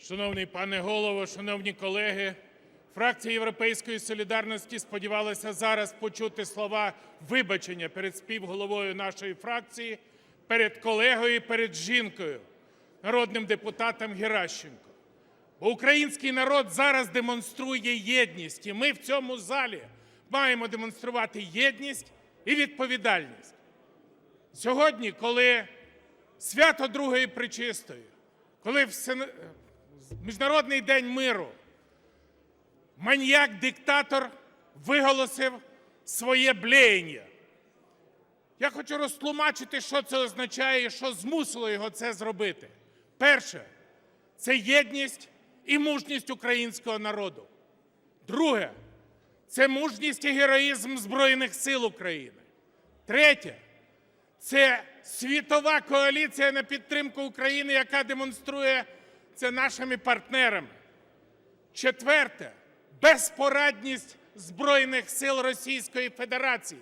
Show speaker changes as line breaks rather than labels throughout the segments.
Шановний пане голово, шановні колеги, фракція Європейської солідарності сподівалася зараз почути слова вибачення перед співголовою нашої фракції, перед колегою, і перед жінкою, народним депутатом Геращенко. Бо український народ зараз демонструє єдність, і ми в цьому залі маємо демонструвати єдність і відповідальність. Сьогодні, коли свято Другої Пречистої, коли всен- Міжнародний день миру, маньяк-диктатор виголосив своє блеяння. Я хочу розтлумачити, що це означає і що змусило його це зробити. Перше це єдність і мужність українського народу. Друге це мужність і героїзм Збройних сил України. Третє це світова коаліція на підтримку України, яка демонструє це нашими партнерами. Четверте безпорадність Збройних сил Російської Федерації,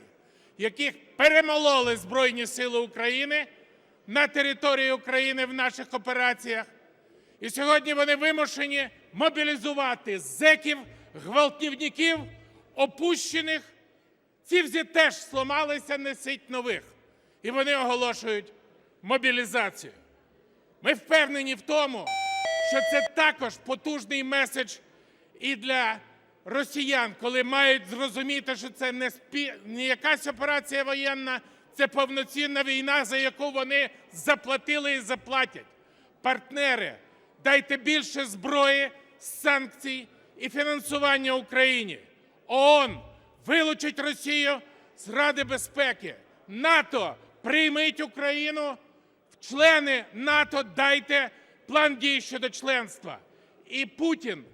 яких перемололи Збройні Сили України на території України в наших операціях. І сьогодні вони вимушені мобілізувати зеків, гвалтівників, опущених. Ці всі теж сломалися, несить нових. І вони оголошують мобілізацію. Ми впевнені в тому, що це також потужний меседж і для росіян, коли мають зрозуміти, що це не, спі... не якась операція воєнна, це повноцінна війна, за яку вони заплатили і заплатять. Партнери, дайте більше зброї, санкцій і фінансування Україні. ООН вилучить Росію з Ради безпеки. НАТО прийміть Україну члени НАТО, дайте план дій щодо членства. І Путін